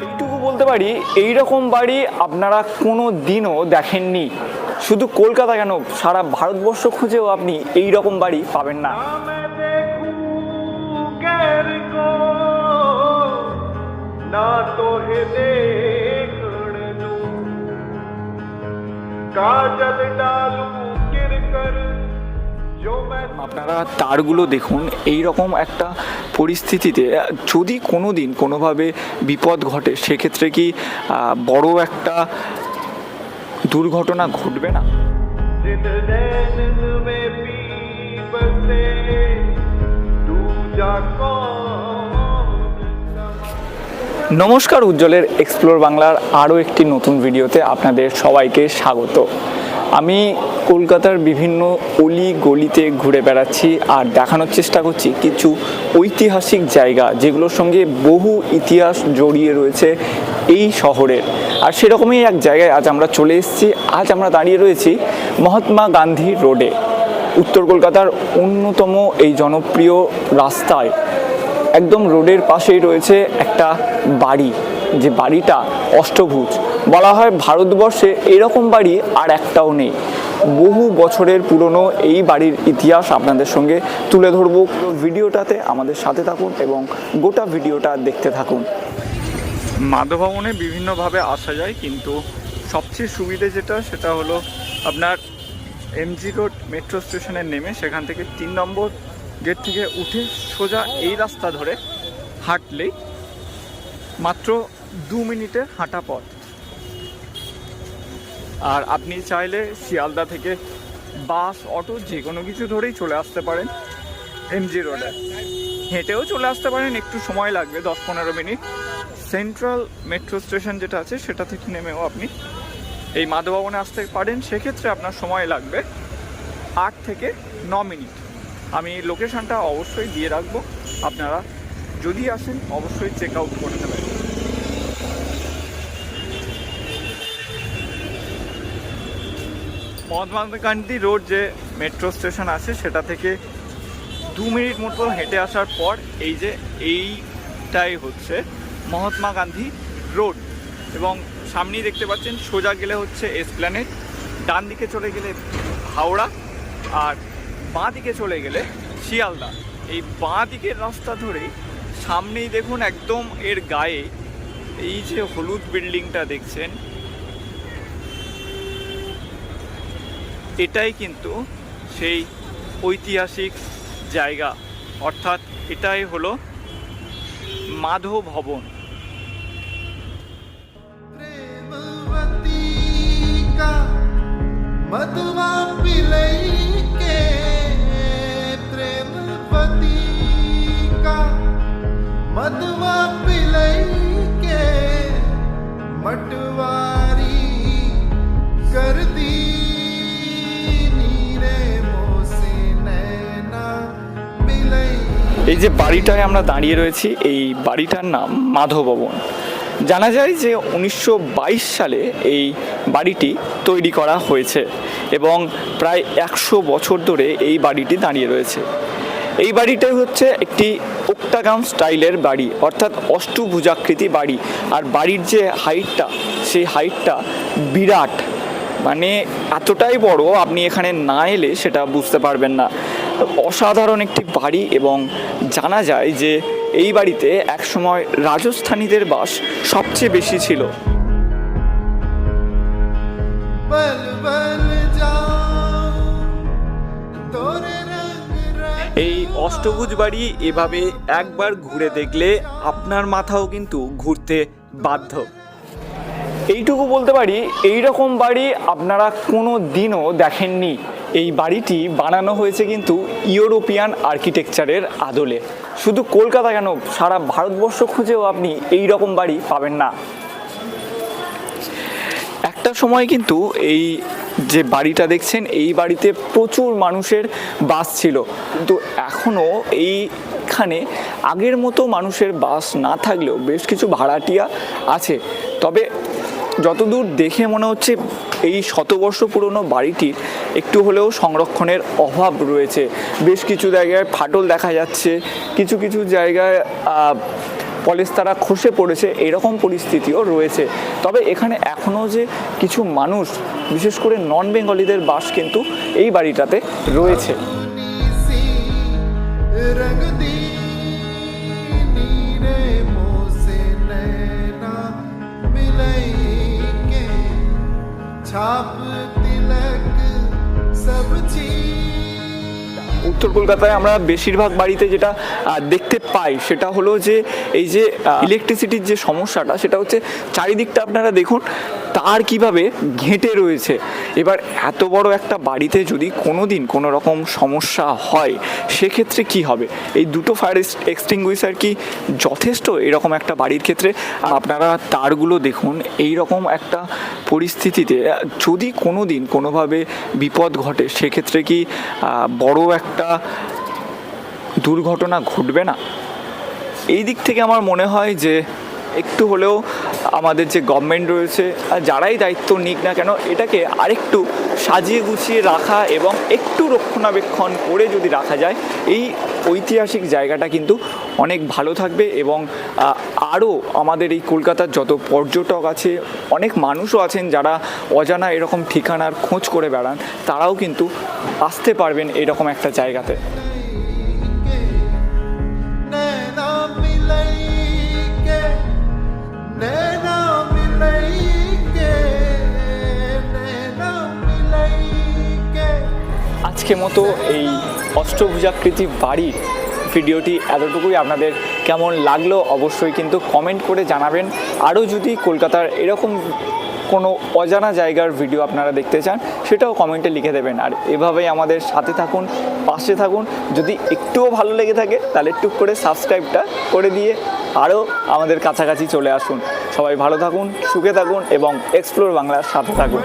এইটুকু বলতে পারি এইরকম বাড়ি আপনারা কোনো দিনও দেখেননি। শুধু কলকাতা কেন? সারা ভারতবর্ষ খুঁজেও আপনি এই রকম বাড়ি পাবেন না। কাজল ডালু আপনারা তারগুলো দেখুন। এই রকম একটা পরিস্থিতিতে যদি কোনো দিন কোনোভাবে বিপদ ঘটে সেক্ষেত্রে কি বড় একটা দুর্ঘটনা ঘটবে না? নমস্কার উজ্জ্বলের এক্সপ্লোর বাংলার আরও একটি নতুন ভিডিওতে আপনাদের সবাইকে স্বাগত। আমি কলকাতার বিভিন্ন অলি গলিতে ঘুরে বেড়াচ্ছি আর দেখানোর চেষ্টা করছি কিছু ঐতিহাসিক জায়গা যেগুলোর সঙ্গে বহু ইতিহাস জড়িয়ে রয়েছে এই শহরের। আর সেরকমই এক জায়গায় আজ আমরা চলে এসেছি। আজ আমরা দাঁড়িয়ে রয়েছি মহাত্মা গান্ধী রোডে। উত্তর কলকাতার অন্যতম এই জনপ্রিয় রাস্তায়। একদম রোডের পাশেই রয়েছে একটা বাড়ি। যে বাড়িটা অষ্টভুজ। বলা হয় ভারতবর্ষে এরকম বাড়ি আর একটাও নেই। বহু বছরের পুরনো এই বাড়ির ইতিহাস আপনাদের সঙ্গে তুলে ধরবো। ভিডিওটাতে আমাদের সাথে থাকুন এবং গোটা ভিডিওটা দেখতে থাকুন। মাধবভবনে বিভিন্নভাবে আসা যায়, কিন্তু সবচেয়ে সুবিধে যেটা, সেটা হলো আপনার এমজি রোড মেট্রো স্টেশনে নেমে সেখান থেকে তিন নম্বর গেট থেকে উঠে সোজা এই রাস্তা ধরে হাঁটলেই মাত্র দু মিনিটের হাঁটা পথ। আর আপনি চাইলে শিয়ালদা থেকে বাস, অটো যে কোনো কিছু ধরেই চলে আসতে পারেন এমজি রোডে। হেঁটেও চলে আসতে পারেন, একটু সময় লাগবে, দশ পনেরো মিনিট। সেন্ট্রাল মেট্রো স্টেশন যেটা আছে, সেটা থেকে নেমেও আপনি এই মাধবভবনে আসতে পারেন। সেক্ষেত্রে আপনার সময় লাগবে আট থেকে ন মিনিট। আমি লোকেশনটা অবশ্যই দিয়ে রাখব। আপনারা যদি আসেন, অবশ্যই চেক আউট করে নেবেন। মহাত্মা গান্ধী রোড যে মেট্রো স্টেশন আছে, সেটা থেকে দু মিনিট মতো হেঁটে আসার পর এই যে এইটাই হচ্ছে মহাত্মা গান্ধী রোড। এবং সামনেই দেখতে পাচ্ছেন, সোজা গেলে হচ্ছে এসপ্ল্যানেট ডান দিকে চলে গেলে হাওড়া, আর বাঁ দিকে চলে গেলে শিয়ালদা। এই বাঁ দিকের রাস্তা ধরেই সামনেই দেখুন একদম এর গায়ে এই যে হলুদ বিল্ডিংটা দেখছেন এটাই কিন্তু সেই ঐতিহাসিক জায়গা অর্থাৎ এটাই হলো মাধব ভবন प्रेमवती का मधुआ पिलई के प्रेमवती का मधुआ पिलई के मटवारी कर এই যে বাড়িটায় আমরা দাঁড়িয়ে রয়েছি, এই বাড়িটার নাম মাধব ভবন জানা যায় যে উনিশশো বাইশ সালে এই বাড়িটি তৈরি করা হয়েছে এবং প্রায় একশো বছর ধরে এই বাড়িটি দাঁড়িয়ে রয়েছে। এই বাড়িটাই হচ্ছে একটি ওক্টাগাম স্টাইলের বাড়ি, অর্থাৎ অষ্টভুজাকৃতি বাড়ি। আর বাড়ির যে হাইটটা সেই হাইটটা বিরাট। মানে এতটাই বড়, আপনি এখানে না এলে সেটা বুঝতে পারবেন না। অসাধারণ একটি বাড়ি এবং জানা যায় যে এই বাড়িতে একসময় রাজস্থানীদের বাস সবচেয়ে বেশি ছিল। এই অষ্টভুজ বাড়ি এভাবে একবার ঘুরে দেখলে আপনার মাথাও কিন্তু ঘুরতে বাধ্য। এইটুকু বলতে পারি এই রকম বাড়ি আপনারা কোনো দিনও দেখেননি। এই বাড়িটি বানানো হয়েছে কিন্তু ইউরোপিয়ান আর্কিটেকচারের আদলে। শুধু কলকাতা কেন? সারা ভারতবর্ষ খুঁজেও আপনি এই রকম বাড়ি পাবেন না। একটা সময় কিন্তু এই যে বাড়িটা দেখছেন, এই বাড়িতে প্রচুর মানুষের বাস ছিল। কিন্তু এখনও এইখানে আগের মতো মানুষের বাস না থাকলেও বেশ কিছু ভাড়াটিয়া আছে। তবে যতদূর দেখে মনে হচ্ছে, এই শতবর্ষ পুরনো বাড়িটির একটু হলেও সংরক্ষণের অভাব রয়েছে। বেশ কিছু জায়গায় ফাটল দেখা যাচ্ছে, কিছু কিছু জায়গায় পলেস্তারা খসে পড়েছে, এরকম পরিস্থিতিও রয়েছে। তবে এখানে এখনও যে কিছু মানুষ, বিশেষ করে নন বেঙ্গলিদের বাস কিন্তু এই বাড়িটাতে রয়েছে। উত্তর কলকাতায় আমরা বেশিরভাগ বাড়িতে যেটা দেখতে পাই সেটা হলো যে, এই যে ইলেকট্রিসিটির যে সমস্যাটা, সেটা হচ্ছে চারিদিকটা আপনারা দেখুন তার কীভাবে ঘেঁটে রয়েছে? এবার এত বড় একটা বাড়িতে যদি কোনো দিন কোনো রকম সমস্যা হয়, সেক্ষেত্রে কি হবে? এই দুটো ফায়ার এক্সটিংগুইশার কি যথেষ্ট এরকম একটা বাড়ির ক্ষেত্রে? আপনারা তারগুলো দেখুন এই রকম একটা পরিস্থিতিতে, যদি কোনো দিন কোনোভাবে বিপদ ঘটে, সেক্ষেত্রে কি বড় একটা দুর্ঘটনা ঘটবে না? এই দিক থেকে আমার মনে হয় যে একটু হলেও আমাদের যে গভর্নমেন্ট রয়েছে যারাই দায়িত্ব নিক না কেন, এটাকে আরেকটু সাজিয়ে গুছিয়ে রাখা এবং একটু রক্ষণাবেক্ষণ করে যদি রাখা যায়, এই ঐতিহাসিক জায়গাটা কিন্তু অনেক ভালো থাকবে এবং আরও আমাদের এই কলকাতার যত পর্যটক আছে, অনেক মানুষও আছেন যারা অজানা এরকম ঠিকানার খোঁজ করে বেড়ান, তারাও কিন্তু আসতে পারবেন এরকম একটা জায়গাতে। আজকে মতো এই অষ্টভুজাকৃতি বাড়ির ভিডিওটি এতটুকুই। আপনাদের কেমন লাগল অবশ্যই কিন্তু কমেন্ট করে জানাবেন। আরও যদি কলকাতার এরকম কোনো অজানা জায়গার ভিডিও আপনারা দেখতে চান, সেটাও কমেন্টে লিখে দেবেন। আর এভাবেই আমাদের সাথে থাকুন, পাশে থাকুন। যদি একটুও ভালো লেগে থাকে, তাহলে টুক করে সাবস্ক্রাইবটা করে দিয়ে আরও আমাদের কাছাকাছি চলে আসুন। সবাই ভালো থাকুন, সুখে থাকুন এবং এক্সপ্লোর বাংলার সাথে থাকুন।